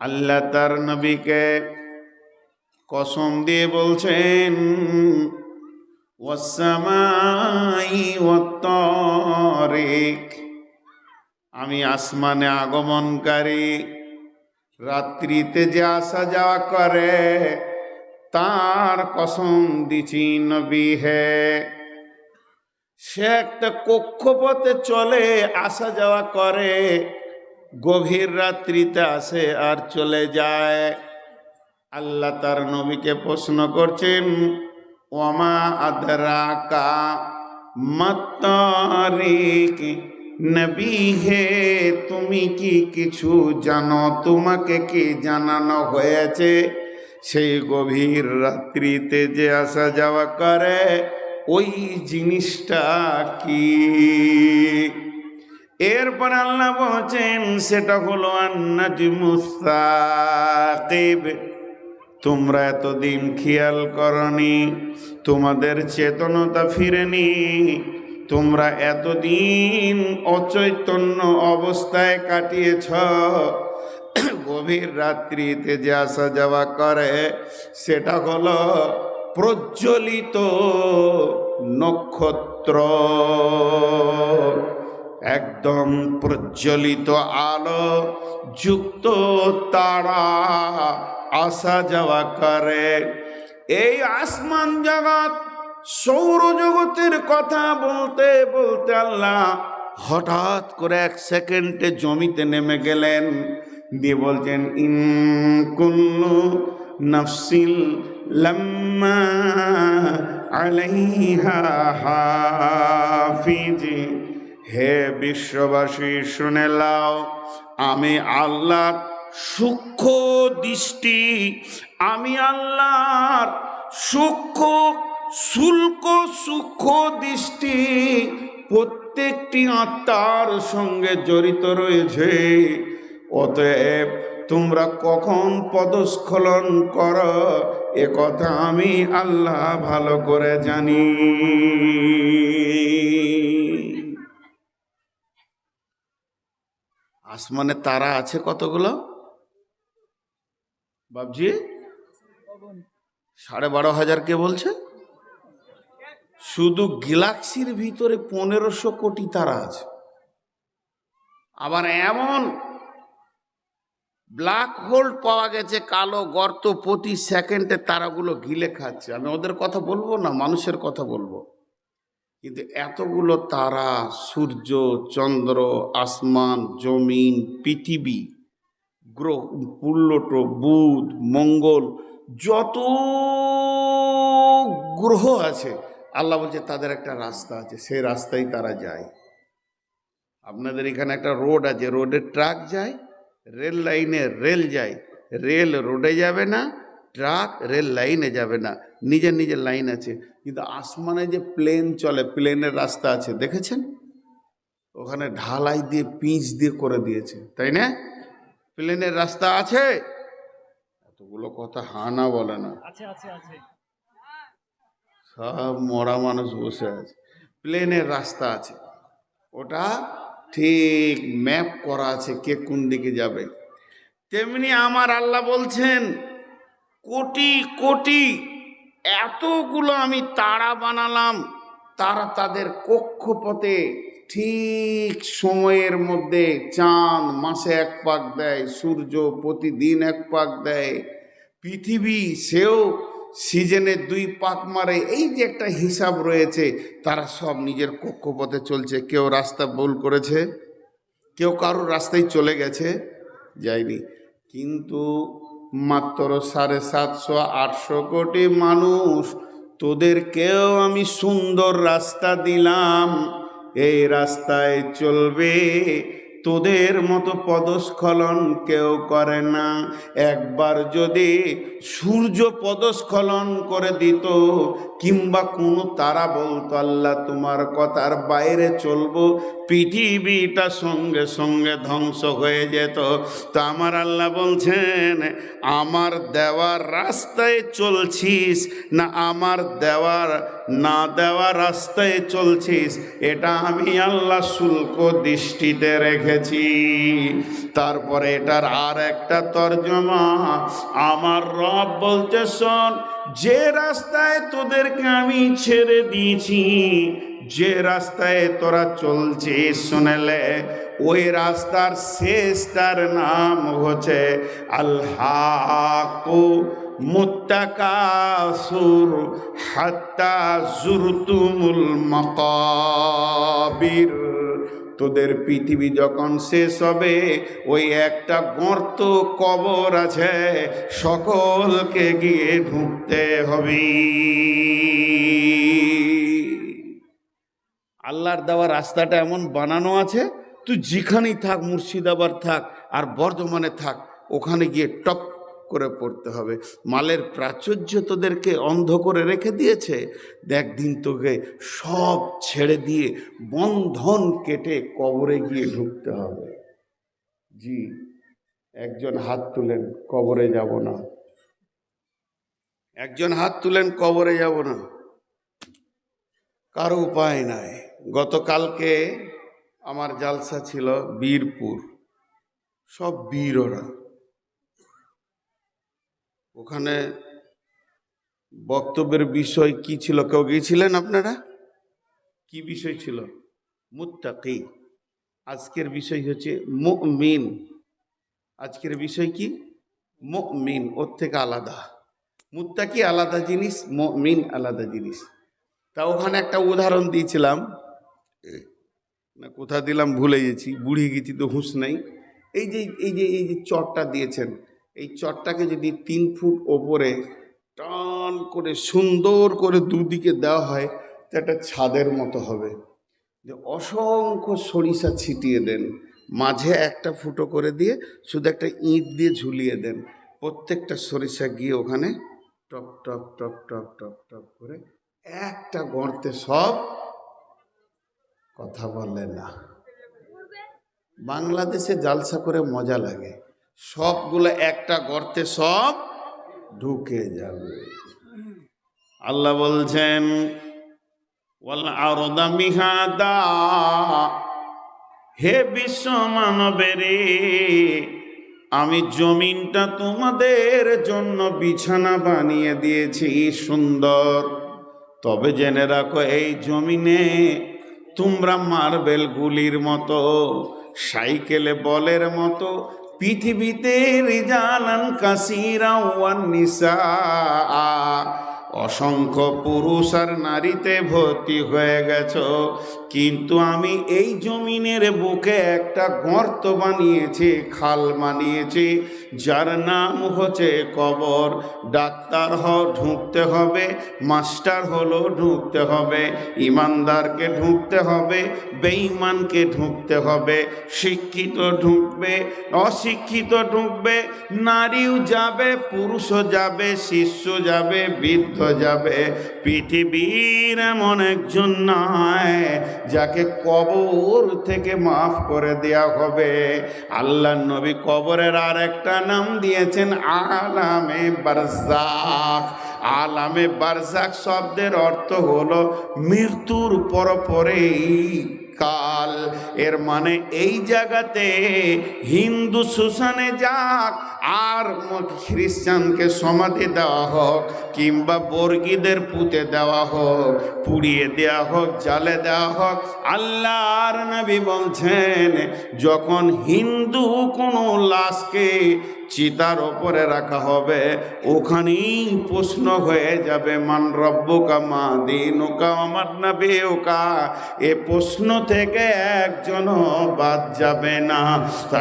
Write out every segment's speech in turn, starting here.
আল্লাহ তার নবীকে কসম দিয়ে বলছেন আমি আসমানে আগমনকারী, রাত্রিতে যে আসা যাওয়া করে, তার কসম দিছি নবী হে। সে একটা কক্ষপথে চলে আসা যাওয়া করে গভীর রাত্রিতে আসে আর চলে যায়। আল্লাহ তার নবীকে প্রশ্ন করছেন, ওমা আদরাকা মতারিক নবী হে, তুমি কি কিছু জানো? তোমাকে কি জানানো হয়েছে? সেই গভীর রাত্রিতে যে আসা যাওয়া করে, ওই জিনিসটা কি? এরপর আল্লাহ বলছেন, সেটা হলো আন্নাজ মুস্তাকিব। তোমরা এতদিন খেয়াল করনি, তোমাদের চেতনতা ফিরেনি। তোমরা এতদিন অচৈতন্য অবস্থায় কাটিয়েছ। গভীর রাত্রিতে যে আসা যাওয়া করে, সেটা হলো প্রজ্বলিত নক্ষত্র। একদম প্রজ্বলিত আলো যুক্ত তারা আসা যাওয়া করে। এই আসমান জগৎ সৌরজগতের কথা বলতে বলতে আল্লাহ হঠাৎ করে এক সেকেন্ডে জমিতে নেমে গেলেন। দিয়ে বলছেন, ইন কুল্লু নফসিল লম্মা আলাইহা হাফিজ। হে বিশ্ববাসী, শুনে লাও আমি আল্লাহর সূক্ষ্ম দৃষ্টি, আমি আল্লাহর সূক্ষ্ম, শুল্ক সূক্ষ্ম দৃষ্টি, প্রত্যেকটি আত্মার সঙ্গে জড়িত রয়েছে। অতএব তোমরা কখন পদস্খলন কর, এ কথা আমি আল্লাহ ভালো করে জানি। আসমানে তারা আছে কতগুলো? বাবজি সাড়ে বারো হাজার কে বলছে? শুধু গ্যালাক্সির ভিতরে পনেরোশো কোটি তারা আছে। আবার এমন ব্ল্যাক হোল পাওয়া গেছে, কালো গর্ত প্রতি সেকেন্ডে তারাগুলো গিলে খাচ্ছে। আমি ওদের কথা বলব না? মানুষের কথা বলব। কিন্তু এতগুলো তারা, সূর্য, চন্দ্র, আসমান, জমিন, পৃথিবী, গ্রহ, পুল্লট, বুধ, মঙ্গল, যত গ্রহ আছে, আল্লাহ বলছে তাদের একটা রাস্তা আছে, সেই রাস্তায় তারা যায়। আপনাদের এখানে একটা রোড আছে, রোডে ট্রাক যায়, রেল লাইনে রেল যায়, রেল রোডে যাবে না ট্রাক রেল লাইনে যাবে না। নিজের নিজের লাইন আছে। কিন্তু আসমানে যে প্লেন চলে প্লেনের রাস্তা আছে দেখেছেন? ওখানে ঢালাই দিয়ে পিচ দিয়ে করে দিয়েছে তাই না? প্লেনের রাস্তা আছে। এতগুলো কথা হানা বলে না। আছে আছে আছে। সব মরা মানুষ বসে আছে। প্লেনের রাস্তা আছে। ওটা ঠিক ম্যাপ করা আছে কে কোন দিকে যাবে। তেমনি আমার আল্লাহ বলছেন কোটি কোটি এতগুলো আমি তারা বানালাম, তারা তাদের কক্ষপথে ঠিক সময়ের মধ্যে চাঁদ মাসে এক পাক দেয়, সূর্য প্রতিদিন এক পাক দেয়, পৃথিবী সেও সিজনে দুই পাক মারে। এই যে একটা হিসাব রয়েছে, তারা সব নিজের কক্ষপথে চলছে। কেউ রাস্তা ভুল করেছে, কেউ কারোর রাস্তায় চলে গেছে, যায়নি। কিন্তু মাত্র সাড়ে সাতশো আটশো কোটি মানুষ। তোদেরকেও আমি সুন্দর রাস্তা দিলাম এই রাস্তায় চলবে। তোদের মতো পদস্খলন কেউ করে না। একবার যদি সূর্য পদস্খলন করে দিত, কিংবা কোনো তারা বলতো, আল্লাহ, তোমার কথার বাইরে চলবো, পৃথিবীটা সঙ্গে সঙ্গে ধ্বংস হয়ে যেত। তো আমার আল্লাহ বলছেন, আমার দেওয়ার রাস্তায় চলছিস না আমার দেওয়ার না দেওয়া রাস্তায় চলছিস, এটা আমি আল্লাহ শুল্ক দৃষ্টিতে রেখেছি। তারপরে এটার আর একটা তর্জমা, আমার রব বলছে, শোন, যে রাস্তায় তোদেরকে আমি ছেড়ে দিয়েছি, যে রাস্তায় তোরা চলছিস, শুনেলে ওই রাস্তার শেষটার নাম হচ্ছে আল্লাহ মুত্তাকাসুর হাত্তা জুরতুমুল মাকাবির। তোদের পৃথিবী যখন শেষ হবে, ওই একটা গর্ত কবর আছে, সকলকে গিয়ে ঢুকতে হবে। আল্লাহর দেওয়া রাস্তাটা এমন বানানো আছে, তুই যেখানেই থাক, মুর্শিদাবাদ থাক আর বর্ধমানে থাক, ওখানে গিয়ে টপ করে পড়তে হবে। মালের প্রাচুর্য তোদেরকে অন্ধ করে রেখে দিয়েছে। দেখ দিন তোকে সব ছেড়ে দিয়ে বন্ধন কেটে কবরে গিয়ে ঢুকতে হবে। জি, একজন হাত তুলেন, কবরে যাব না। একজন হাত তুলেন, কবরে যাব না। কারও উপায় নাই। গতকালকে আমার জালসা ছিল বীরপুর। সব বীর ওরা ওখানে বক্তব্যের বিষয় কি ছিল? কেউ গিয়েছিলেন আপনারা? কি বিষয় ছিল? মুত্তাকি। আজকের বিষয় হচ্ছে মুমিন। আজকের বিষয় কি? মুমিন, ওর থেকে আলাদা। মুত্তাকি আলাদা জিনিস, মুমিন আলাদা জিনিস। তা ওখানে একটা উদাহরণ দিয়েছিলাম। না, কোথা দিলাম ভুলে গেছি বুড়ি গেছি তো হুঁশ নাই। এই যে এই যে এই যে চটটা দিয়েছেন এই চটটাকে যদি তিন ফুট ওপরে টান করে, সুন্দর করে দুদিকে দেওয়া হয়, তো একটা ছাদের মতো হবে। যে অসংখ্য সরিষা ছিটিয়ে দেন। মাঝে একটা ফুটো করে দিয়ে শুধু একটা ইঁট দিয়ে ঝুলিয়ে দেন। প্রত্যেকটা সরিষা গিয়ে ওখানে টপ টপ টপ টপ টপ টপ করে একটা গর্তে সব কথা বলে না। বাংলাদেশে জালসা করে মজা লাগে। সবগুলো একটা গর্তে সব ঢুকে যাবে। আল্লাহ বলছেন হে বিশ্ব মানবেরে, আমি জমিনটা তোমাদের জন্য বিছানা বানিয়ে দিয়েছি, সুন্দর। তবে জেনে রাখো, এই জমিনে তোমরা মার্বেল গুলির মতো, সাইকেলে বলের মতো পৃথিবীতে রিজালান কাসিরা ওয়ান নিসা অসংখ্য পুরুষ আর নারীতে ভর্তি হয়ে গেছ। কিন্তু আমি এই জমিনের বুকে একটা গর্ত বানিয়েছি, খাল বানিয়েছি, যার নাম হচ্ছে কবর। ডাক্তার হ ঢুকতে হবে। মাস্টার হলো, ঢুকতে হবে। ইমানদারকে ঢুকতে হবে। বেঈমানকে ঢুকতে হবে। শিক্ষিত ঢুকবে, অশিক্ষিত ঢুকবে, নারীও যাবে, পুরুষও যাবে, শিষ্য যাবে, বৃদ্ধ যাবে। পৃথিবীর এমন একজন নয় যাকে কবর থেকে মাফ করে দেয়া হবে। আল্লাহ নবী কবরের আর একটা নাম দিয়েছেন আলামে বারজাক আলামে বারজাক শব্দের অর্থ হলো মৃত্যুর পর পরেই কাল। এর মানে এই জায়গাতে হিন্দু শ্মশানে যাক, আর খ্রিস্টানকে সমাধি দেওয়া হোক, কিংবা বর্গীদের পুঁতে দেওয়া হোক, পুড়িয়ে দেওয়া হোক, জালে দেওয়া হোক, আল্লাহর নবী বলছেন, যখন হিন্দু কোনো লাশকে চিতার ওপরে রাখা হবে, ওখানেই প্রশ্ন হয়ে যাবে, মান রব্বকা মা দিনুকা আমার না বেউকা এ প্রশ্ন থেকে একজনও বাদ যাবে না।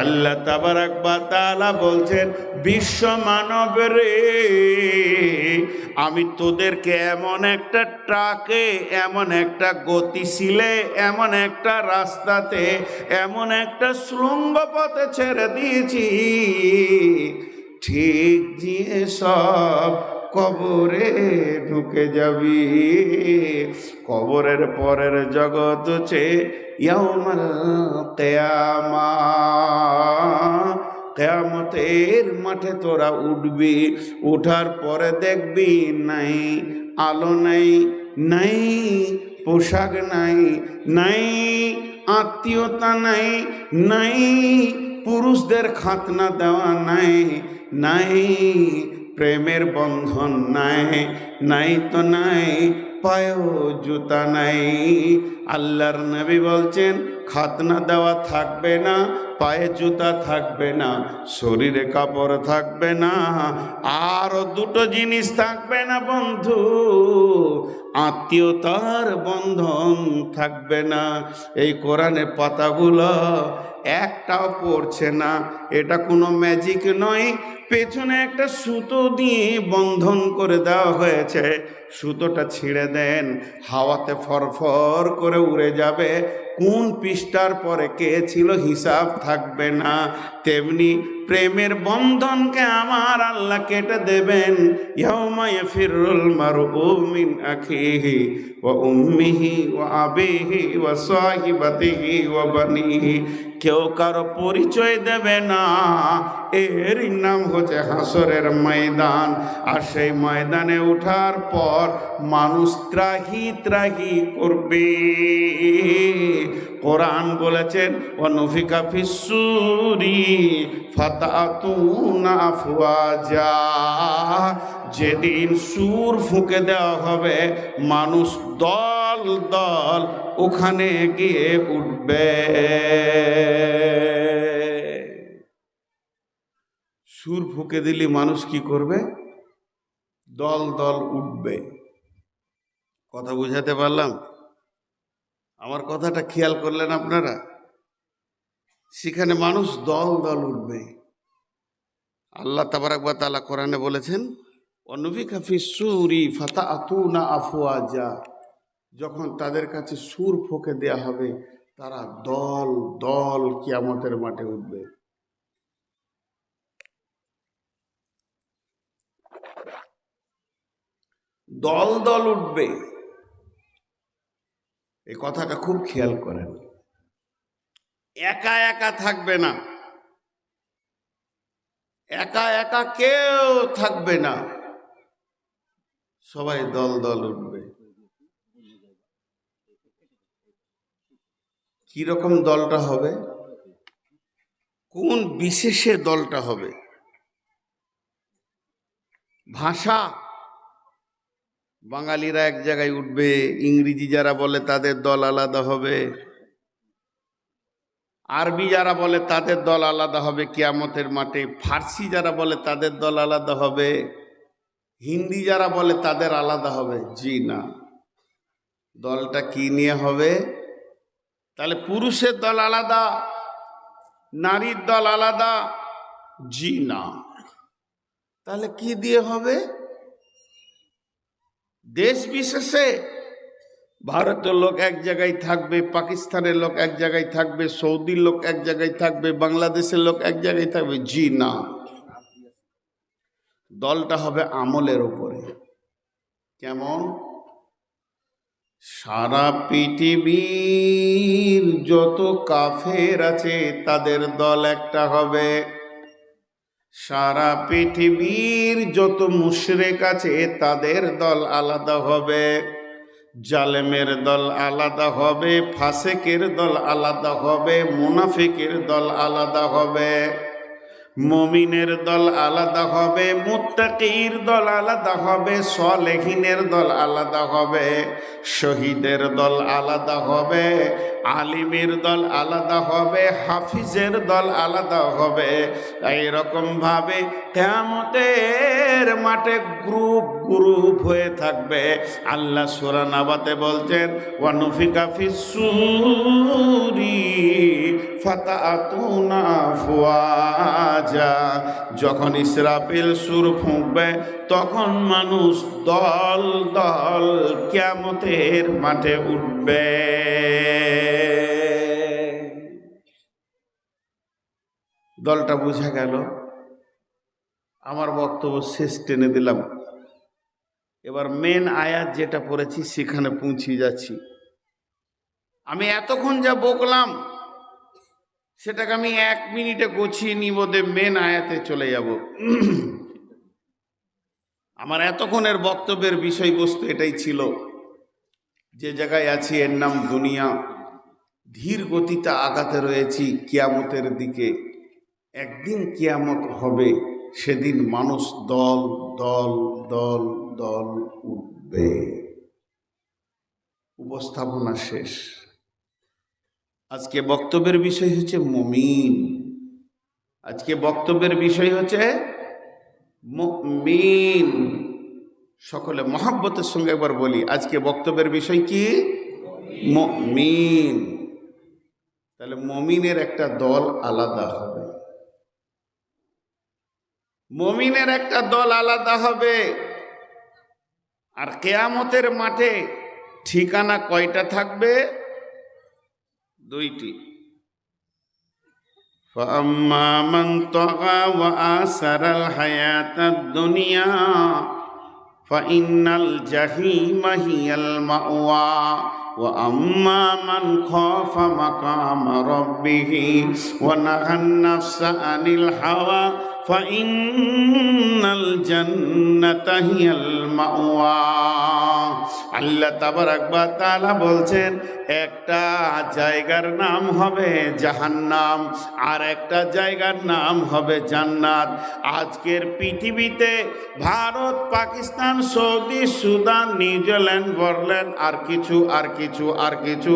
আল্লাহ তাবার একবার তালা বলছেন, বিশ্ব মানব রে, আমি তোদেরকে এমন একটা ট্রাকে, এমন একটা গতিশীলে, এমন একটা রাস্তাতে, এমন একটা শৃঙ্গ পথে ছেড়ে দিয়েছি। ঠিক দিয়ে সব কবরে ঢুকে যাবি। কবরের পরের জগৎ হচ্ছে ইয়াউমাল কেয়ামা। কেয়ামতের মাঠে তোরা উঠবি, উঠার পরে দেখবি নাই আলো নাই নাই পোশাক নাই নাই আত্মীয়তা নাই নাই পুরুষদের খাতনা দেওয়া নাই নাই প্রেমের বন্ধন নাই নাই তো নাই পায়েও জুতা নাই। আল্লাহর নবী বলছেন, খাতনা দেওয়া থাকবে না, পায়ে জুতা থাকবে না, শরীরে কাপড় থাকবে না, আর দুটো জিনিস থাকবে না বন্ধু, আত্মীয়তার বন্ধন থাকবে না। এই কোরআনে পাতাগুলো একটাও পড়ছে না। এটা কোনো ম্যাজিক নয়। পেছনে একটা সুতো দিয়ে বন্ধন করে দেওয়া হয়েছে। সুতোটা ছিঁড়ে দেন। হাওয়াতে ফরফর করে উড়ে যাবে। কোন পৃষ্ঠার পরে কে ছিল হিসাব থাকবে না। তেমনি প্রেমের বন্ধনকে আমার আল্লাহ কেটে দেবেন। ইয়াউমায় ফিরুল মারু মিন আখিহি ওয়া উম্মিহি ওয়া আবিহি ওয়া সাহিবাতিহি ওয়া বানিহি। কেউ কারও পরিচয় দেবে না। এর নাম হচ্ছে হাসরের ময়দান। আর সেই ময়দানে ওঠার পর মানুষ ত্রাহি ত্রাহি করবে। কোরআন বলেছেন অনুফিকা ফিসুরি ফাতাতুনা আফওয়াজা। যেদিন সুর ফুঁকে দেওয়া হবে, মানুষ দল দল দল ওখানে গিয়ে উঠবে। সুর ফুঁকে দিলে মানুষ কি করবে? দল দল উঠবে। কথা বুঝাতে পারলাম? আমার কথাটা খেয়াল করলেন আপনারা? সেখানে মানুষ দল দল উঠবে। আল্লাহ তাবারাকবা তালা কোরআনে বলেছেন অনবিকা ফি সুরি ফাতা আতুনা আফওয়াজা। যখন তাদের কাছে সুর ফোঁকে দেয়া হবে, তারা দল দল কিয়ামতের মাঠে উঠবে। দল দল উঠবে। এই কথাটা খুব খেয়াল করেন। একা একা থাকবে না। একা একা কেউ থাকবে না। সবাই দল দল উঠবে। কি রকম দলটা হবে? কোন বিশেষে দলটা হবে? ভাষা? বাঙালিরা এক জায়গায় উঠবে, ইংরেজি যারা বলে তাদের দল আলাদা হবে। আরবি যারা বলে তাদের দল আলাদা হবে, কিয়ামতের মাঠে। ফার্সি যারা বলে তাদের দল আলাদা হবে। হিন্দি যারা বলে তাদের আলাদা হবে। জি না। দলটা কি নিয়ে হবে? তাহলে পুরুষের দল আলাদা, নারীর দল আলাদা, জি না। তাহলে কি দিয়ে হবে? দেশ বিশেষে ভারতের লোক এক জায়গায় থাকবে, পাকিস্তানের লোক এক জায়গায় থাকবে, সৌদির লোক এক জায়গায় থাকবে, বাংলাদেশের লোক এক জায়গায় থাকবে, জি না। দলটা হবে আমলের ওপরে কেমন? সারা পৃথিবীর যত কাফের আছে, তাদের দল একটা হবে। সারা পৃথিবীর যত মুশরেক আছে, তাদের দল আলাদা হবে। জালেমের দল আলাদা হবে, ফাসেকের দল আলাদা হবে, মুনাফিকের দল আলাদা হবে। মমিনের দল আলাদা হবে, মুত্তাকির দল আলাদা হবে, সলেহিনের দল আলাদা হবে, শহীদের দল আলাদা হবে, আলিমের দল আলাদা হবে, হাফিজের দল আলাদা হবে। এইরকম ভাবে কেমতের মাঠে গ্রুপ গ্রুপ হয়ে থাকবে। আল্লাহ সুরানাবাতে বলছেন ওয়ানুফিকা ফিসুরি যখন ইসরাফিল সুর ফুঁকবে, তখন মানুষ দল দল কিয়ামতের মাঠে উঠবে। দলটা বোঝা গেল। আমার বক্তব্য শেষ টেনে দিলাম। এবার মেন আয়াত যেটা পড়েছি, সেখানে পৌঁছিয়ে যাচ্ছি। আমি এতক্ষণ যা বকলাম সেটাকে আমি এক মিনিটে গুছিয়ে নিব দে মেন আয়াতে চলে যাব। আমার এতক্ষণের বক্তব্যের বিষয়বস্তু এটাই ছিল। যে জায়গায় আছি, এর নাম দুনিয়া। ধীর গতিতে আগাতে রয়েছি কিয়ামতের দিকে। একদিন কিয়ামত হবে, সেদিন মানুষ দল দল দল দল উঠবে। উপস্থাপনা শেষ। আজকে বক্তব্যের বিষয় হচ্ছে মমিন। আজকে বক্তব্যের বিষয় হচ্ছে মুমিন। সকলে মহাব্বতের সঙ্গে একবার বলি, আজকে বক্তব্যের বিষয় কি? মুমিন। তাহলে মমিনের একটা দল আলাদা হবে। মমিনের একটা দল আলাদা হবে। আর কেয়ামতের মাঠে ঠিকানা কয়টা থাকবে? দুইটি فأما من طغى وآثر الحياة الدنيا فإن الجحيم هي المأوى وأما من خاف مقام ربه ونهى النفس عن الهوى ফাইনাল জান্নাতাহিয়াল মাওয়া আল্লাহ তাবারাক ওয়া তাআলা বলছেন, একটা জায়গার নাম হবে জাহান্নাম, আর একটা জায়গার নাম হবে জান্নাত। আজকের পৃথিবীতে Bharat, Pakistan, Saudi, Sudan, New Zealand বর্ল্যান্ড আর কিছু আর কিছু আর কিছু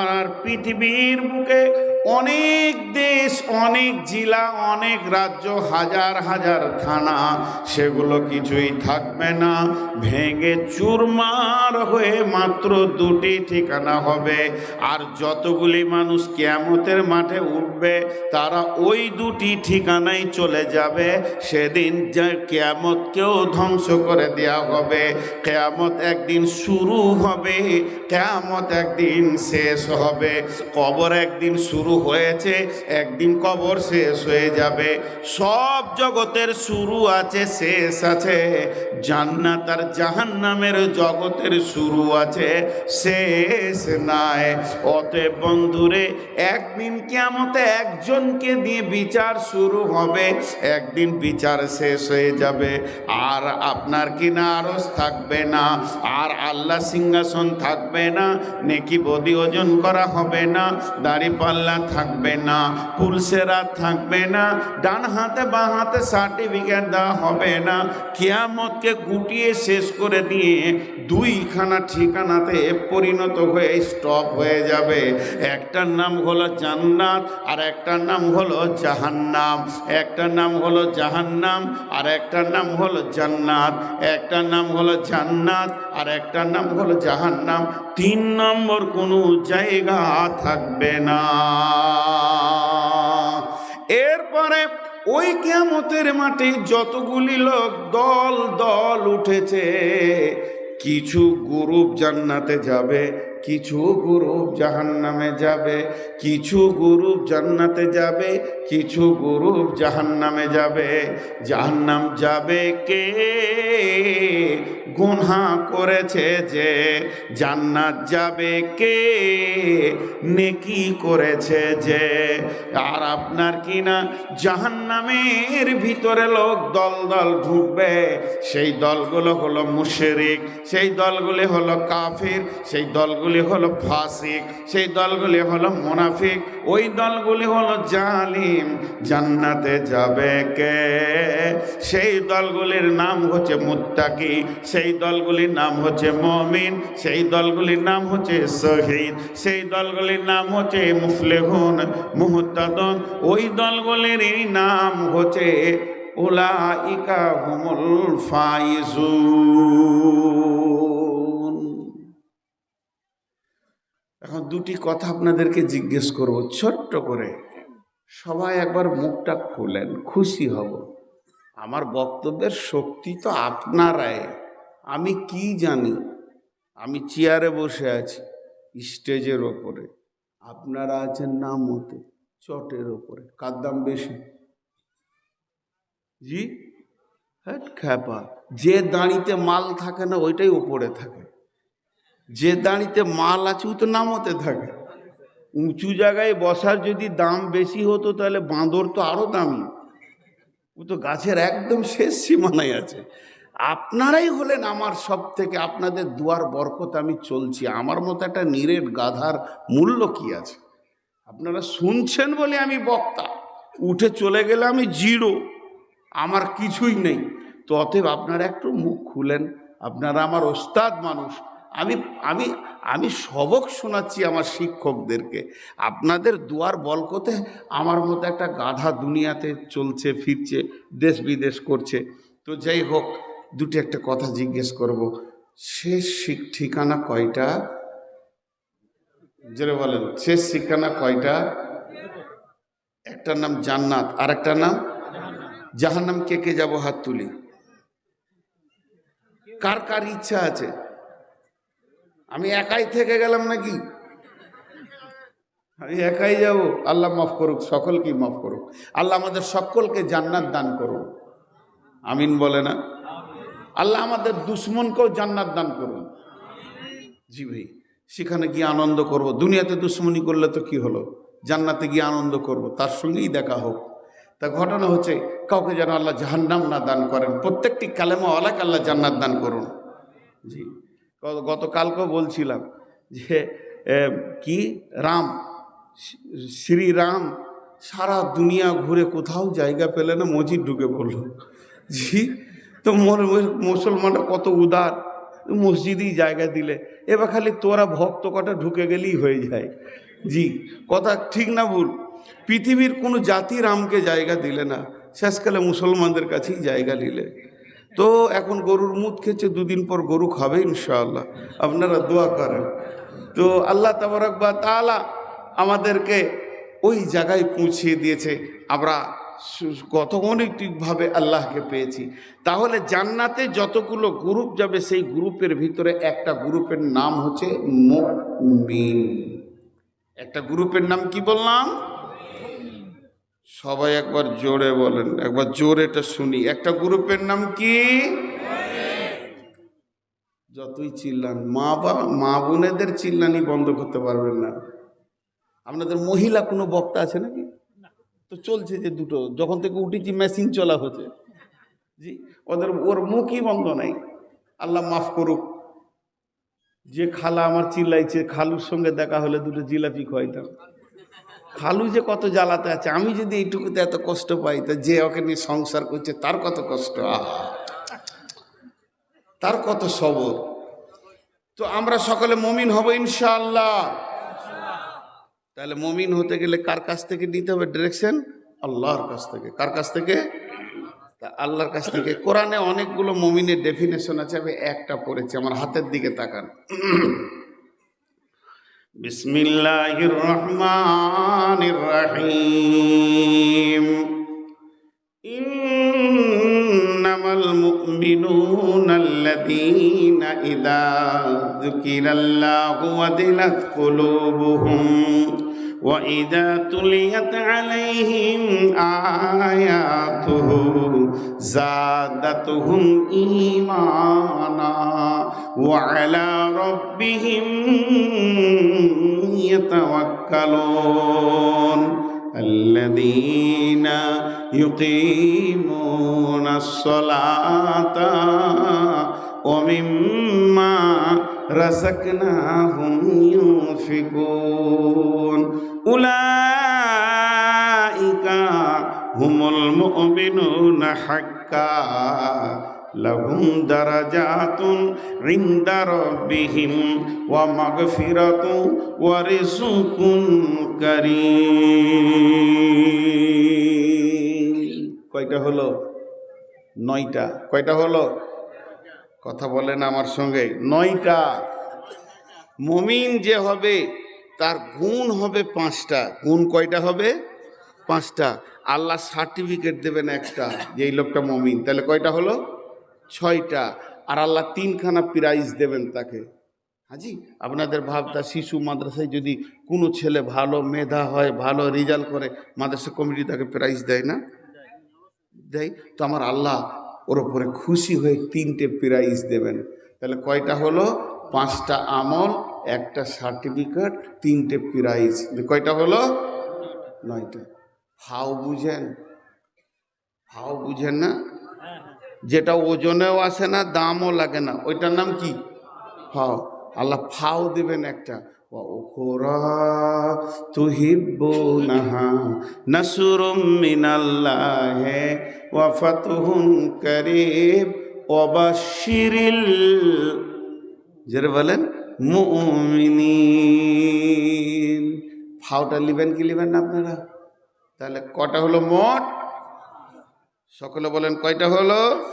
আর পৃথিবীর বুকে অনেক দেশ, অনেক জেলা, অনেক রাজ্য, হাজার হাজার থানা, সেগুলো কিছুই থাকবে না। ভেঙে চুরমার হয়ে মাত্র দুটি ঠিকানা হবে। আর যতগুলি মানুষ কেয়ামতের মাঠে উঠবে, তারা ওই দুটি ঠিকানায় চলে যাবে। সেদিন কেয়ামতকেও ধ্বংস করে দেওয়া হবে। কেয়ামত একদিন শুরু হবে, কেয়ামত একদিন শেষ হবে। কবর একদিন শুরু হয়েছে, একদিন কবর শেষ হয়ে যাবে। সব জগতের শুরু আছে, শেষ আছে। জান্নাত আর জাহান্নামের জগতের শুরু আছে, শেষ নাই। অতএব বন্ধুরে, একদিন কেমতে একজনকে দিয়ে বিচার শুরু হবে, একদিন বিচার শেষ হয়ে যাবে। আর আপনার কিনা আরস থাকবে না, আর আল্লাহ সিংহাসন থাকবে না, নেকি বদি ওজন করা হবে না, দাড়ি পাল্লা থাকবে না। পুলসেরা থাকবে না। ডান হাতে বা হাতে সার্টিফিকেট দেওয়া হবে না। কেয়ামতকে গুটিয়ে শেষ করে দিয়ে দুইখানা ঠিকানাতে পরিণত হয়ে স্টপ হয়ে যাবে। একটার নাম হলো জান্নাত, আর একটার নাম হলো জাহান্নাম। একটার নাম হলো জাহান্নাম, আর একটার নাম হলো জান্নাত। একটার নাম হলো জান্নাত, আর একটার নাম হলো জাহান্নাম। তিন নম্বর কোনো জায়গা থাকবে না। এরপরে ওই কেমতের মাঠে যতগুলি লোক দল দল উঠেছে কিছু গ্রুপ জান্নাতে যাবে কিছু গ্রুপ জাহান্নামে যাবে, কিছু গ্রুপ জান্নাতে যাবে, কিছু গ্রুপ জাহান্নামে যাবে। জাহান্নাম যাবে কে? গুনহা করেছে যে, জান্নাত যাবে কে? নেকি করেছে যে। আর আপনার কি না জাহান্নামের ভিতরে লোক দল দল ঢুকবে? সেই দলগুলো হলো মুশেরিক, সেই দলগুলি হলো কাফির, সেই দলগুলি হলো ফাসিক, সেই দলগুলি হলো মুনাফিক, ওই দলগুলি হলো জালিম। জান্নাতে যাবে কে? সেই দলগুলির নাম হচ্ছে মুত্তাকি, সেই দলগুলির নাম হচ্ছে মমিন, সেই দলগুলির নাম হচ্ছে শহীদ, সেই দলগুলির নাম হচ্ছে মুফলেহুন, মুহতাদন। ওই দলগুলির নাম হচ্ছে উলাইকা হুমুল ফাইজুন। এখন দুটি কথা আপনাদেরকে জিজ্ঞেস করব, ছোট্ট করে। সবাই একবার মুখটা খুলেন, খুশি হব। আমার বক্তব্যের শক্তি তো আপনারাই আমি কি জানি? আমি চেয়ারে বসে আছি, স্টেজের ওপরে। আপনারা আছেন নামতে চটের ওপরে। কার দাম বেশি? জি? হ্যাঁ খ্যাপা। যে দাঁড়িতে মাল থাকে না, ওইটাই ওপরে থাকে। যে দাঁড়িতে মাল আছে, ও তো নামতে থাকে। উঁচু জায়গায় বসার যদি দাম বেশি হতো, তাহলে বাঁদর তো আরও দামি। ও তো গাছের একদম শেষ সীমানায় আছে। আপনারাই হলেন আমার সব থেকে আপনাদের দুয়ার বরকত আমি চলছি। আমার মতো একটা নিরেট গাধার মূল্য কি আছে? আপনারা শুনছেন বলে আমি বক্তা। উঠে চলে গেলে আমি জিরো। আমার কিছুই নেই। তো অতএব আপনারা একটু মুখ খুলেন। আপনারা আমার ওস্তাদ মানুষ। আমি আমি আমি সবক শোনাচ্ছি আমার শিক্ষকদেরকে। আপনাদের দুয়ার বলকতে আমার মতো একটা গাধা দুনিয়াতে চলছে, ফিরছে, দেশ বিদেশ করছে। তো যাই হোক, দুটি একটা কথা জিজ্ঞেস করব। শেষ ঠিকানা কয়টা? যেটা বলেন, শেষ ঠিকানা কয়টা? একটার নাম জান্নাত আর একটার নাম? জাহান্নাম, কে কে যাব হাত তুলি? কার কার ইচ্ছা আছে? আমি একাই থেকে গেলাম নাকি? আমি একাই যাব। আল্লাহ মাফ করুক, সকলকেই মাফ করুক। আল্লাহ আমাদের সকলকে জান্নাত দান করুন আমিন বলে না? আল্লাহ আমাদের দুশ্মনকেও জান্নাত দান করুন জি ভাই, সেখানে গিয়ে আনন্দ করব। দুনিয়াতে দুশ্মনী করলে তো কি হলো? জান্নাতে গিয়ে আনন্দ করব, তার সঙ্গেই দেখা হোক। তা ঘটনা হচ্ছে, কাউকে যেন আল্লাহ জাহান্নাম না দান করেন। প্রত্যেকটি কালেমা অলাক আল্লাহ জান্নাত দান করুন। জি। গতকালকেও বলছিলাম যে কি? রাম। শ্রী- শ্রীরাম সারা দুনিয়া ঘুরে কোথাও জায়গা পেলে না মসজিদ ঢুকে পড়ল। জি, তো মুসলমানরা কত উদার। মসজিদেই জায়গা দিলে। এবার খালি তোরা ভক্ত কটা ঢুকে গেলেই হয়ে যায়। জি, কথা ঠিক না ভুল। পৃথিবীর কোনো জাতি রামকে জায়গা দিলে না। শেষকালে মুসলমানদের কাছেই জায়গা নিলে। তো এখন গরুর মুখ খেয়েছে, দুদিন পর গরু খাবে ইনশাআল্লাহ। আপনারা দোয়া করেন। তো আল্লাহ তাবরকবা তালা আমাদেরকে ওই জায়গায় পৌঁছিয়ে দিয়েছে। আমরা কত অনেকভাবে আল্লাহকে পেয়েছি। তাহলে জান্নাতে যতগুলো গ্রুপ যাবে, সেই গ্রুপের ভিতরে একটা গ্রুপের নাম হচ্ছে মুমিন। একটা গ্রুপের নাম কি বললাম? সবাই একবার জোরে বলেন, একবার জোরে এটা শুনি। একটা গ্রুপের নাম কি? যতই চিল্লান, মা বা, মা বোনেদের চিল্লানি বন্ধ করতে পারবেন না। আপনাদের মহিলা কোনো বক্তা আছে নাকি? তো চলছে যে দুটো, যখন থেকে উঠেছি মেশিন চলা হচ্ছে। জি, ওদের, ওর মুখই বন্ধ নাই। আল্লাহ মাফ করুক। যে খালা আমার চিল্লাইছে, খালুর সঙ্গে দেখা হলে দুটো জিলাপি খাইতাম খালু যে কত জ্বালাতে আছে, আমি যদি এইটুকুতে এত কষ্ট পাই, তা যে ওকে নিয়ে সংসার করছে, তার কত কষ্ট? আহা। তার কত সবর? তো আমরা সকলে মমিন হব ইনশাআল্লাহ। তাহলে মমিন হতে গেলে কার কাছ থেকে নিতে হবে? ডিরেকশন আল্লাহর কাছ থেকে। কার কাছ থেকে? তা আল্লাহর কাছ থেকে। কোরআনে অনেকগুলো মমিনের ডেফিনেশন আছে, আমি একটা পড়েছি, আমার হাতের দিকে তাকান। بسم الله الرحمن الرحيم إنما المؤمنون الذين إذا ذكر الله وذلت قلوبهم وإذا تليت عليهم آياته زادتهم إيمانا وعلى ربهم يتوكلون الذين يقيمون الصلاة ومما رزقناهم ينفقون উলাইকা হুমুল মুমিনুনা হাক্কা লাহুম দারাজাতুন ইনদা রাব্বিহিম ওয়া মাগফিরাতু ওয়া রিজকুন কারীম। কয়টা হলো? নয়টা। কয়টা হলো? কথা বলেন আমার সঙ্গে। নয়টা। মমিন যে হবে তার গুণ হবে পাঁচটা। গুণ কয়টা হবে? পাঁচটা। আল্লাহ সার্টিফিকেট দেবেন একটা যে এই লোকটা মমিন। তাহলে কয়টা হলো? ছয়টা। আর আল্লাহ তিনখানা প্রাইজ দেবেন তাকে। হাজি, আপনাদের ভাবতা শিশু মাদ্রাসায় যদি কোনো ছেলে ভালো মেধা হয়, ভালো রেজাল্ট করে, মাদ্রাসা কমিটি তাকে প্রাইজ দেয় না? দেয়। তো আমার আল্লাহ ওর ওপরে খুশি হয়ে তিনটে প্রাইজ দেবেন। তাহলে কয়টা হলো? পাঁচটা আমল একটা সার্টিফিকেট, তিনটে প্রাইজ কয়টা হলো? নয়টা। ফাও বুঝেন। ফাও বুঝেন না? যেটা ওজনেও আসে না, দামও লাগে না। ওইটার নাম কি? ফাও আল্লাহ ফাও দিবেন একটা। বাশশিরিল বলেন। মুমিনিন। ফাওটা লিবেন কি লিবেন না আপনারা? তাহলে কটা হলো মোট সকলে বলেন কয়টা হলো?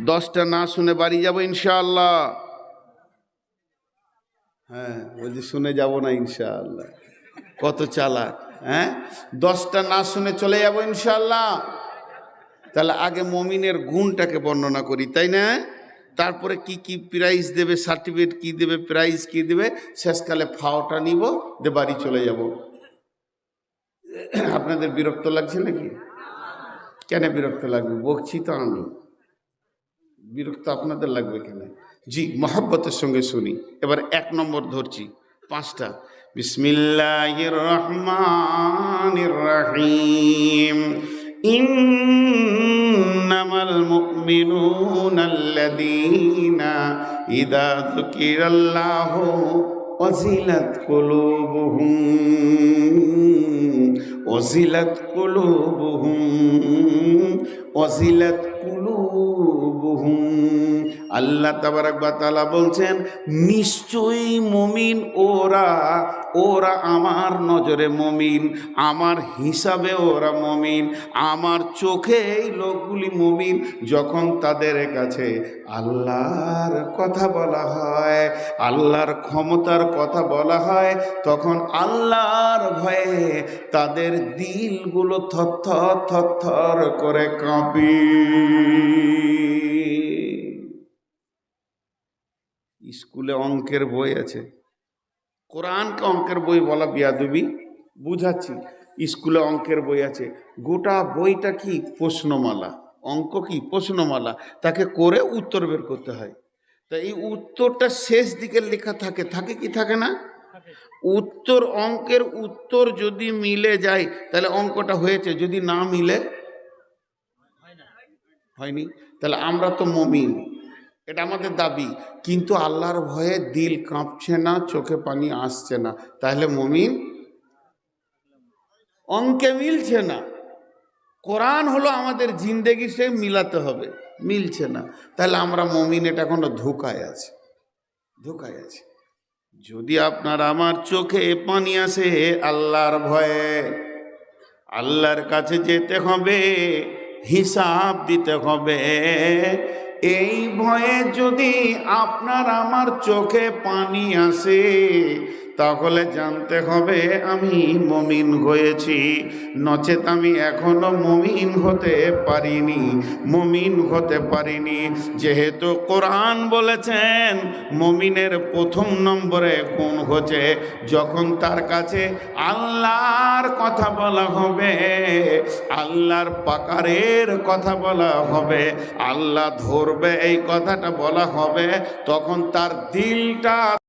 দশটা না শুনে বাড়ি যাব ইনশাআল্লাহ। হ্যাঁ বলছি শুনে যাব না ইনশাআল্লাহ। কত চালাক হ্যাঁ? দশটা না শুনে চলে যাব ইনশাআল্লাহ। তাহলে আগে মমিনের গুণটাকে বর্ণনা করি, তাই না? তারপরে কি কি প্রাইজ দেবে সার্টিফিকেট কি দেবে প্রাইজ কি দেবে, শেষকালে ফাওটা নিব দে বাড়ি চলে যাব। আপনাদের বিরক্ত লাগছে নাকি? কেন বিরক্ত লাগবে? বকছি তো আমি। বিরক্ত আপনাদের লাগবে কেন? জি, মহাব্বতের সঙ্গে শুনি। এবার এক নম্বর ধরছি, পাঁচটা। বিসমিল্লাহির রহমানির রহিম। ইন্নামাল মুমিনুনা ইদা যুকিরাল্লাহু ওয়াজিলাত কুলুবুহুম ওয়াজিলাত কুলুবুহুম ওয়াজিলাত কুলুবুহুম আল্লাহ তাবারাক বা তাআলা বলছেন, নিশ্চয়ই মুমিন, ওরা ওরা আমার নজরে মমিন, আমার হিসাবে ওরা মমিন, আমার চোখে এই লোকগুলি মমিন। যখন তাদের কাছে আল্লাহর কথা বলা হয়, আল্লাহর ক্ষমতার কথা বলা হয়, তখন আল্লাহর ভয়ে তাদের দিলগুলো থর থর করে কাঁপে। স্কুলে অঙ্কের বই আছে। কোরআনকে অঙ্কের বই বলা বিয়াদবি বুঝাচ্ছি। স্কুলে অঙ্কের বই আছে। গোটা বইটা কি? প্রশ্নমালা। অঙ্ক কি? প্রশ্নমালা। তাকে করে উত্তর বের করতে হয়। তা এই উত্তরটা শেষ দিকে লেখা থাকে। থাকে কি থাকে না? উত্তর অঙ্কের উত্তর যদি মিলে যায় তাহলে অঙ্কটা হয়েছে। যদি না মিলে হয়নি। তাহলে আমরা তো মমিন। এটা আমাদের দাবি। কিন্তু আল্লাহর ভয়ে দিল কাঁপছে না, চোখে পানি আসছে না। তাহলে মমিন অঙ্কে মিলছে না। কোরআন হলো আমাদের জিন্দেগি, সে মিলাতে হবে। মিলছে না। তাহলে আমরা মমিন, এটা কোনো ধোকায় আছে। ধোকায় আছে। যদি আপনার আমার চোখে পানি আসে আল্লাহর ভয়ে, আল্লাহর কাছে যেতে হবে, হিসাব দিতে হবে এই ভয়ে যদি আপনার আমার চোখে পানি আসে তাহলে জানতে হবে আমি মমিন হয়েছি। নচেত আমি এখনও মমিন হতে পারিনি, মমিন হতে পারিনি। যেহেতু কোরআন বলেছেন, মমিনের প্রথম নম্বরে কোন হচ্ছে। যখন তার কাছে আল্লাহর কথা বলা হবে, আল্লাহর পাকারের কথা বলা হবে, আল্লাহ ধরবে এই কথাটা বলা হবে, তখন তার দিলটা